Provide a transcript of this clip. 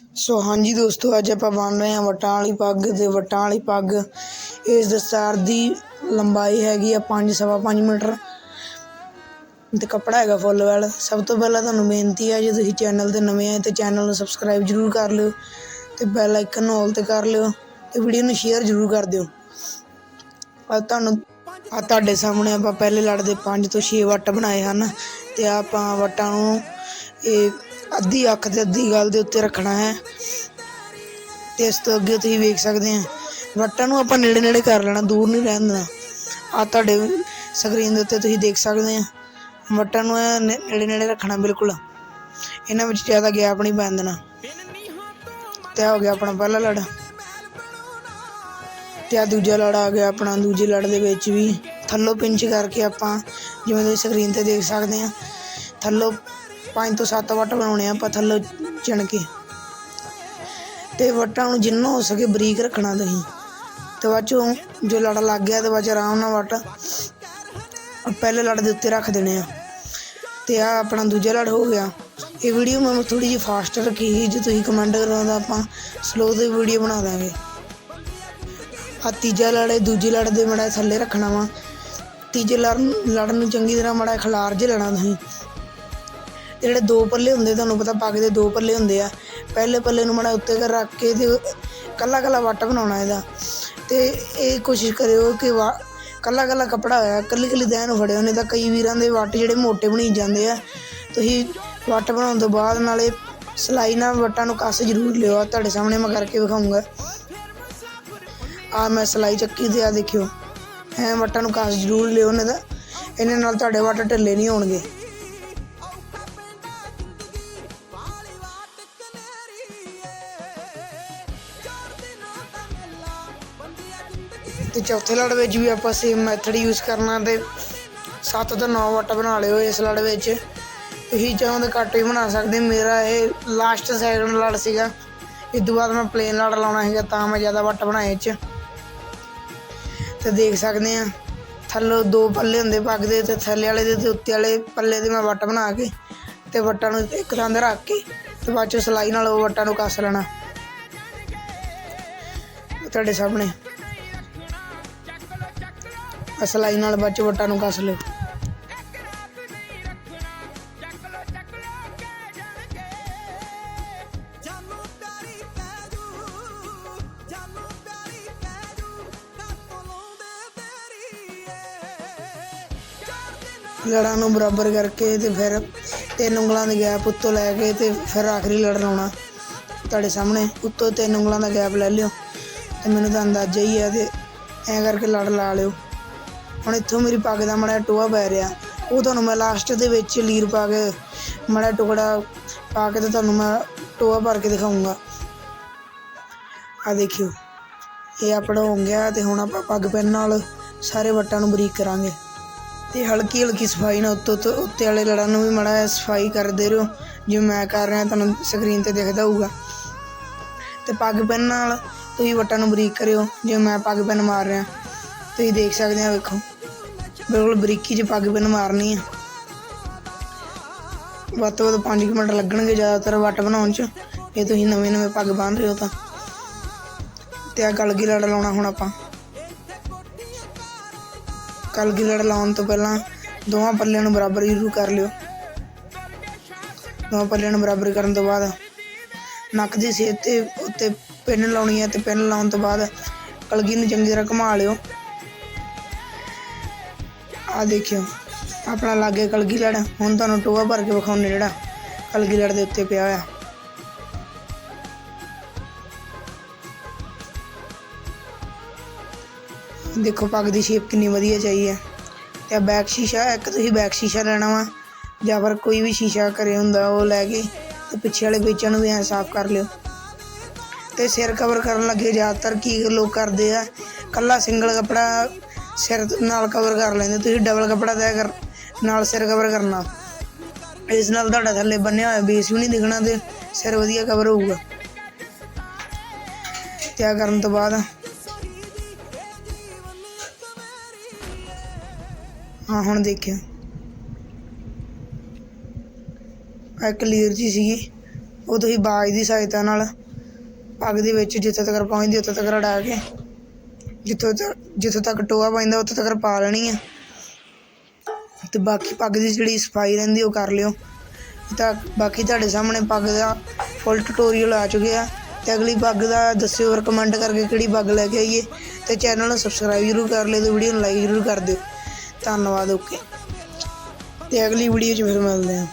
ਸੋ ਹਾਂਜੀ ਦੋਸਤੋ, ਅੱਜ ਆਪਾਂ ਬਣ ਰਹੇ ਹਾਂ ਵਟਾਂ ਵਾਲੀ ਪੱਗ ਤੇ ਵਟਾਂ ਵਾਲੀ ਪੱਗ। ਇਸ ਦਸਤਾਰ ਦੀ ਲੰਬਾਈ ਹੈਗੀ ਆ 5 ਸਵਾ 5 ਮੀਟਰ। ਤੇ ਕੱਪੜਾ ਹੈਗਾ ਫੁੱਲ ਵੈਲ ਸਭ ਤੋਂ ਪਹਿਲਾਂ ਤੁਹਾਨੂੰ ਬੇਨਤੀ ਹੈ ਜੇ ਤੁਸੀਂ ਚੈਨਲ ਤੇ ਨਵੇਂ ਆਏ ਤੇ ਚੈਨਲ ਨੂੰ ਸਬਸਕ੍ਰਾਈਬ ਜਰੂਰ ਕਰ ਲਿਓ ਤੇ ਬੈਲ ਆਈਕਨ ਨੂੰ ਆਲ ਤੇ ਕਰ ਲਿਓ ਤੇ ਵੀਡੀਓ ਨੂੰ ਸ਼ੇਅਰ ਜਰੂਰ ਕਰ ਦਿਓ। ਆ ਤੁਹਾਨੂੰ, ਆ ਤੁਹਾਡੇ ਸਾਹਮਣੇ ਆਪਾਂ ਪਹਿਲੇ ਲੜ ਦੇ 5 ਤੋਂ 6 ਵੱਟ ਬਣਾਏ ਹਨ ਤੇ ਆਪਾਂ ਵੱਟਾਂ ਨੂੰ ਇਹ ਅੱਧੀ ਅੱਖ ਤੇ ਅੱਧੀ ਗੱਲ ਦੇ ਉੱਤੇ ਰੱਖਣਾ ਹੈ। ਤੇ ਇਸ ਤੋਂ ਅੱਗੇ ਤੁਸੀਂ ਵੇਖ ਸਕਦੇ ਆ ਵੱਟਾਂ ਨੂੰ ਆਪਾਂ ਨੇੜੇ ਨੇੜੇ ਕਰ ਲੈਣਾ, ਦੂਰ ਨਹੀਂ ਰਹਿਣ ਦੇਣਾ। ਆ ਤੁਹਾਡੇ ਸਕਰੀਨ ਦੇ ਉੱਤੇ ਤੁਸੀਂ ਦੇਖ ਸਕਦੇ ਆ ਵੱਟਾਂ ਨੂੰ ਨੇੜੇ ਨੇੜੇ ਰੱਖਣਾ ਬਿਲਕੁਲ। ਇਹਨਾਂ ਵਿੱਚ ਜ਼ਿਆਦਾ ਗੈਪ ਨਹੀਂ ਪੈਣ ਦੇਣਾ। ਤੇ ਹੋ ਗਿਆ ਆਪਣਾ ਪਹਿਲਾ ਲੜ। ਤੇ ਆ ਦੂਜਾ ਲੜ ਆ ਗਿਆ ਆਪਣਾ, ਦੂਜੇ ਲੜ ਦੇ ਵਿੱਚ ਵੀ। ਥੱਲੋਂ ਪਿੰਚ ਕਰਕੇ ਆਪਾਂ ਜਿਵੇਂ ਤੁਸੀਂ ਸਕਰੀਨ ਤੇ ਦੇਖ ਸਕਦੇ ਆ ਥੱਲੋਂ 5 ਤੋਂ 7 ਵੱਟ ਬਣਾਉਣੇ ਆ ਆਪਾਂ ਥੱਲੇ ਚਿਣ ਕੇ। ਤੇ ਵੱਟਾਂ ਨੂੰ ਜਿੰਨਾ ਹੋ ਸਕੇ ਬਰੀਕ ਰੱਖਣਾ ਤੁਸੀਂ। ਤੇ ਬਾਅਦ ਚੋਂ ਜੋ ਲੜ ਲੱਗ ਗਿਆ ਤੇ ਬਾਅਦ ਚ ਆਰਾਮ ਨਾਲ ਵੱਟ ਪਹਿਲੇ ਲੜ ਦੇ ਉੱਤੇ ਰੱਖ ਦੇਣੇ ਆ। ਤੇ ਆ ਆਪਣਾ ਦੂਜਾ ਲੜ ਹੋ ਗਿਆ। ਇਹ ਵੀਡੀਓ ਮੈਂ ਥੋੜੀ ਜਿਹੀ ਫਾਸਟ ਰੱਖੀ ਸੀ, ਜੇ ਤੁਸੀਂ ਕਮੈਂਟ ਕਰੋ ਤਾਂ ਆਪਾਂ ਸਲੋ ਤੇ ਵੀਡੀਓ ਬਣਾ ਦਾਂਗੇ। ਆ ਤੀਜਾ ਲੜੇ ਹੈ, ਦੂਜੀ ਲੜ ਦੇ ਮੜਾ ਥੱਲੇ ਰੱਖਣਾ ਵਾ। ਤੀਜੇ ਲੜ ਲੜ ਨੂੰ ਚੰਗੀ ਤਰ੍ਹਾਂ ਮੜਾ ਖਿਲਾਰ ਜੇ ਲੈਣਾ ਤੁਸੀਂ। ਜਿਹੜੇ ਦੋ ਪੱਲੇ ਹੁੰਦੇ, ਤੁਹਾਨੂੰ ਪਤਾ ਪੱਗ ਦੇ ਦੋ ਪੱਲੇ ਹੁੰਦੇ ਆ। ਪਹਿਲੇ ਪੱਲੇ ਨੂੰ ਮੜਾ ਉੱਤੇ ਕਰ ਰੱਖ ਕੇ ਤੇ ਕੱਲਾ ਕੱਲਾ ਵੱਟ ਬਣਾਉਣਾ ਇਹਦਾ। ਤੇ ਇਹ ਕੋਸ਼ਿਸ਼ ਕਰਿਓ ਕਿ ਵਾ ਕੱਲਾ ਕੱਲਾ ਕੱਪੜਾ ਹੋਇਆ, ਕੱਲੀ ਕੱਲੀ ਦੈਨ ਨੂੰ ਫੜਿਓ, ਨਹੀਂ ਤਾਂ ਕਈ ਵੀਰਾਂ ਦੇ ਵੱਟ ਜਿਹੜੇ ਮੋਟੇ ਬਣੀ ਜਾਂਦੇ ਆ। ਤੁਸੀਂ ਵੱਟ ਬਣਾਉਣ ਤੋਂ ਬਾਅਦ ਨਾਲੇ ਸਲਾਈ ਨਾਲ ਵੱਟਾਂ ਨੂੰ ਕੱਸ ਜ਼ਰੂਰ ਲਿਓ, ਆਹ ਤੁਹਾਡੇ ਸਾਹਮਣੇ ਮੈਂ ਕਰਕੇ ਵਿਖਾਉਂਗਾ ਆ ਮੈਂ ਸਲਾਈ ਚੱਕੀ ਤੇ ਆ ਦੇਖਿਓ, ਐ ਵੱਟਾਂ ਨੂੰ ਕੱਸ ਜ਼ਰੂਰ ਲਿਓ, ਨਹੀਂ ਤਾਂ ਇਹਨਾਂ ਨਾਲ ਤੁਹਾਡੇ ਵੱਟ ਢੱਲੇ ਨਹੀਂ ਹੋਣਗੇ। ਤੇ ਚੌਥੇ ਲੜ ਵਿੱਚ ਵੀ ਆਪਾਂ ਸੇਮ ਮੈਥਡ ਯੂਜ਼ ਕਰਨਾ ਤੇ 7 ਤੋਂ 9 ਵੱਟ ਬਣਾ ਲਿਓ ਇਸ ਲੜ ਵਿੱਚ। ਤੁਸੀਂ ਚਾਹੋ ਤਾਂ ਘੱਟ ਵੀ ਬਣਾ ਸਕਦੇ। ਮੇਰਾ ਇਹ ਲਾਸਟ ਸੈਕਿੰਡ ਲੜ ਸੀਗਾ। ਇਸ ਤੋਂ ਬਾਅਦ ਮੈਂ ਪਲੇਨ ਲੜ ਲਾਉਣਾ ਸੀਗਾ, ਤਾਂ ਮੈਂ ਜ਼ਿਆਦਾ ਵੱਟ ਬਣਾਏ ਇਹ 'ਚ। ਤੇ ਦੇਖ ਸਕਦੇ ਆ ਥੱਲੇ ਦੋ ਪੱਲੇ ਹੁੰਦੇ ਪੱਗ ਦੇ ਤੇ ਥੱਲੇ ਵਾਲੇ ਦੇ ਤੇ ਉੱਤੇ ਵਾਲੇ ਪੱਲੇ ਦੇ ਮੈਂ ਵੱਟ ਬਣਾ ਕੇ ਤੇ ਵੱਟਾਂ ਨੂੰ ਇੱਕ ਥਾਂ ਤੇ ਰੱਖ ਕੇ ਤੇ ਬਾਅਦ 'ਚੋਂ ਸਲਾਈ ਨਾਲ ਉਹ ਵੱਟਾਂ ਨੂੰ ਕੱਸ ਲੈਣਾ। ਤੁਹਾਡੇ ਸਾਹਮਣੇ। ਸਲਾਈ ਨਾਲ ਬਾਅਦ ਚ ਵੱਟਾਂ ਨੂੰ ਕੱਸ ਲਿਓ। ਲੜਾਂ ਨੂੰ ਬਰਾਬਰ ਕਰਕੇ ਤੇ ਫਿਰ ਤਿੰਨ ਉਂਗਲਾਂ ਦੇ ਗੈਪ ਉੱਤੋਂ ਲੈ ਕੇ ਤੇ ਫਿਰ ਆਖਰੀ ਲੜ ਲਾਉਣਾ ਤੁਹਾਡੇ ਸਾਹਮਣੇ ਉੱਤੋਂ ਤਿੰਨ ਉਂਗਲਾਂ ਦਾ ਗੈਪ ਲੈ ਲਿਓ ਤੇ ਮੈਨੂੰ ਤਾਂ ਅੰਦਾਜ਼ਾ ਹੀ ਹੈ ਤੇ ਐਂ ਕਰਕੇ ਲੜ ਲਾ ਲਿਓ। ਹੁਣ ਇੱਥੋਂ ਮੇਰੀ ਪੱਗ ਦਾ ਮੜਾ ਟੋਆ ਪੈ ਰਿਹਾ। ਉਹ ਤੁਹਾਨੂੰ ਮੈਂ ਲਾਸਟ ਦੇ ਵਿੱਚ ਲੀਰ ਪਾ ਕੇ, ਮੜਾ ਟੁਕੜਾ ਪਾ ਕੇ ਤੇ ਤੁਹਾਨੂੰ ਮੈਂ ਟੋਆ ਭਰ ਕੇ ਦਿਖਾਉਂਗਾ ਆ ਦੇਖਿਓ, ਇਹ ਆਪਣਾ ਹੋ ਗਿਆ ਤੇ ਹੁਣ ਆਪਾਂ ਪੱਗ ਪੈਨ ਨਾਲ ਸਾਰੇ ਵੱਟਾਂ ਨੂੰ ਬਰੀਕ ਕਰਾਂਗੇ। ਤੇ ਹਲਕੀ ਹਲਕੀ ਸਫ਼ਾਈ ਨਾਲ ਉੱਤੋਂ ਤੋਂ ਉੱਤੇ ਵਾਲੇ ਲੜਾਂ ਨੂੰ ਵੀ ਮਾੜਾ ਜਿਹਾ ਸਫ਼ਾਈ ਕਰਦੇ ਰਹੋ। ਜਿਵੇਂ ਮੈਂ ਕਰ ਰਿਹਾ, ਤੁਹਾਨੂੰ ਸਕਰੀਨ ਤੇ ਦਿਖਦਾ ਹੋਊਗਾ। ਤੇ ਪੱਗ ਪੈਨ ਨਾਲ ਤੁਸੀਂ ਵੱਟਾਂ ਨੂੰ ਬਰੀਕ ਕਰਿਓ। ਜਿਵੇਂ ਮੈਂ ਪੱਗ ਪੈਨ ਮਾਰ ਰਿਹਾ ਤੁਸੀਂ ਦੇਖ ਸਕਦੇ ਆ ਵੇਖੋ। ਬਿਲਕੁਲ ਬਰੀਕੀ 'ਚ ਪੱਗ ਪੈਨ ਮਾਰਨੀ ਆ। ਵੱਧ ਤੋਂ ਵੱਧ 5 ਮਿੰਟ ਲੱਗਣਗੇ ਜ਼ਿਆਦਾਤਰ ਵੱਟ ਬਣਾਉਣ 'ਚ। ਜੇ ਤੁਸੀਂ ਨਵੇਂ ਨਵੇਂ ਪੱਗ ਬੰਨ ਰਹੇ ਹੋ ਤਾਂ। ਤੇ ਆ ਗਲਗੀ ਲੜ ਲਾਉਣਾ ਹੁਣ ਆਪਾਂ। ਕਲਗੀ ਲੜ ਲਾਉਣ ਤੋਂ ਪਹਿਲਾਂ ਦੋਵਾਂ ਪੱਲਿਆਂ ਨੂੰ ਬਰਾਬਰ ਜ਼ਰੂਰ ਕਰ ਲਿਓ। ਦੋਵਾਂ ਪੱਲਿਆਂ ਨੂੰ ਬਰਾਬਰ ਕਰਨ ਤੋਂ ਬਾਅਦ ਨੱਕ ਦੀ ਸੇਧ ਤੇ ਉੱਤੇ ਪਿੰਨ ਲਾਉਣੀ ਹੈ ਤੇ ਪਿੰਨ ਲਾਉਣ ਤੋਂ ਬਾਅਦ ਕਲਗੀ ਨੂੰ ਚੰਗੀ ਤਰ੍ਹਾਂ ਘੁਮਾ ਲਿਓ। ਆ ਦੇਖਿਓ, ਆਪਣਾ ਲਾਗੇ ਕਲਗੀ ਲੜ, ਹੁਣ ਤੁਹਾਨੂੰ ਟੋਆ ਭਰ ਕੇ ਵਿਖਾਉਣੇ ਜਿਹੜਾ ਕਲਗੀ ਲੜ ਦੇ ਉੱਤੇ ਪਿਆ ਹੋਇਆ। ਦੇਖੋ ਪੱਗ ਦੀ ਸ਼ੇਪ ਕਿੰਨੀ ਵਧੀਆ ਚਾਹੀ ਹੈ। ਤੇ ਬੈਕ ਸ਼ੀਸ਼ਾ, ਇੱਕ ਤੁਸੀਂ ਬੈਕ ਸ਼ੀਸ਼ਾ ਲੈਣਾ ਵਾ, ਜਾਂ ਫਿਰ ਕੋਈ ਵੀ ਸ਼ੀਸ਼ਾ ਘਰੇ ਹੁੰਦਾ, ਉਹ ਲੈ ਕੇ ਤੇ ਪਿੱਛੇ ਵਾਲੇ ਪੇਚਾਂ ਨੂੰ ਵੀ ਐਂ ਸਾਫ਼ ਕਰ ਲਿਓ। ਤੇ ਸਿਰ ਕਵਰ ਕਰਨ ਲੱਗੇ ਜ਼ਿਆਦਾਤਰ ਕੀ ਲੋਕ ਕਰਦੇ ਆ, ਕੱਲਾ ਸਿੰਗਲ ਕੱਪੜਾ ਸਿਰ ਨਾਲ ਕਵਰ ਕਰ ਲੈਂਦੇ, ਤੁਸੀਂ ਡਬਲ ਕੱਪੜਾ ਤੈਅ ਕਰ, ਨਾਲ ਸਿਰ ਕਵਰ ਕਰਨਾ। ਇਸ ਨਾਲ ਤੁਹਾਡਾ ਥੱਲੇ ਬੰਨਿਆ ਹੋਇਆ ਬੇਸ ਵੀ ਨਹੀਂ ਦਿਖਣਾ ਤੇ ਸਿਰ ਵਧੀਆ ਕਵਰ ਹੋਊਗਾ। ਤਿਆ ਕਰਨ ਤੋਂ ਬਾਅਦ ਹਾਂ, ਹੁਣ ਦੇਖਿਆ। ਆ ਕਲੀਅਰ ਜੀ ਸੀਗੀ, ਉਹ ਤੁਸੀਂ ਬਾਜ ਦੀ ਸਹਾਇਤਾ ਨਾਲ ਪੱਗ ਦੇ ਵਿੱਚ ਜਿੱਥੇ ਤੱਕ ਪਹੁੰਚਦੀ ਉੱਥੇ ਤੱਕ ਅੜਾ ਕੇ ਜਿੱਥੋਂ ਤੱਕ ਜਿੱਥੋਂ ਤੱਕ ਟੋਆ ਪੈਂਦਾ, ਉੱਥੇ ਤੱਕ ਪਾ ਲੈਣੀ ਆ। ਤੇ ਬਾਕੀ ਪੱਗ ਦੀ ਜਿਹੜੀ ਸਫ਼ਾਈ ਰਹਿੰਦੀ, ਉਹ ਕਰ ਲਿਓ। ਤਾਂ ਬਾਕੀ ਤੁਹਾਡੇ ਸਾਹਮਣੇ ਪੱਗ ਦਾ ਫੁੱਲ ਟਿਊਟੋਰੀਅਲ ਆ ਚੁੱਕਿਆ। ਤੇ ਅਗਲੀ ਪੱਗ ਦਾ ਦੱਸਿਓ ਔਰ ਕਮੈਂਟ ਕਰਕੇ ਕਿਹੜੀ ਪੱਗ ਲੈ ਕੇ ਆਈਏ। ਤੇ ਚੈਨਲ ਨੂੰ ਸਬਸਕ੍ਰਾਈਬ ਜ਼ਰੂਰ ਕਰ ਲਿਓ ਤੇ ਵੀਡੀਓ ਨੂੰ ਲਾਈਕ ਜ਼ਰੂਰ ਕਰ ਦਿਓ। ਧੰਨਵਾਦ ਓਕੇ ਤੇ ਅਗਲੀ ਵੀਡੀਓ 'ਚ ਫਿਰ ਮਿਲਦੇ ਹਾਂ।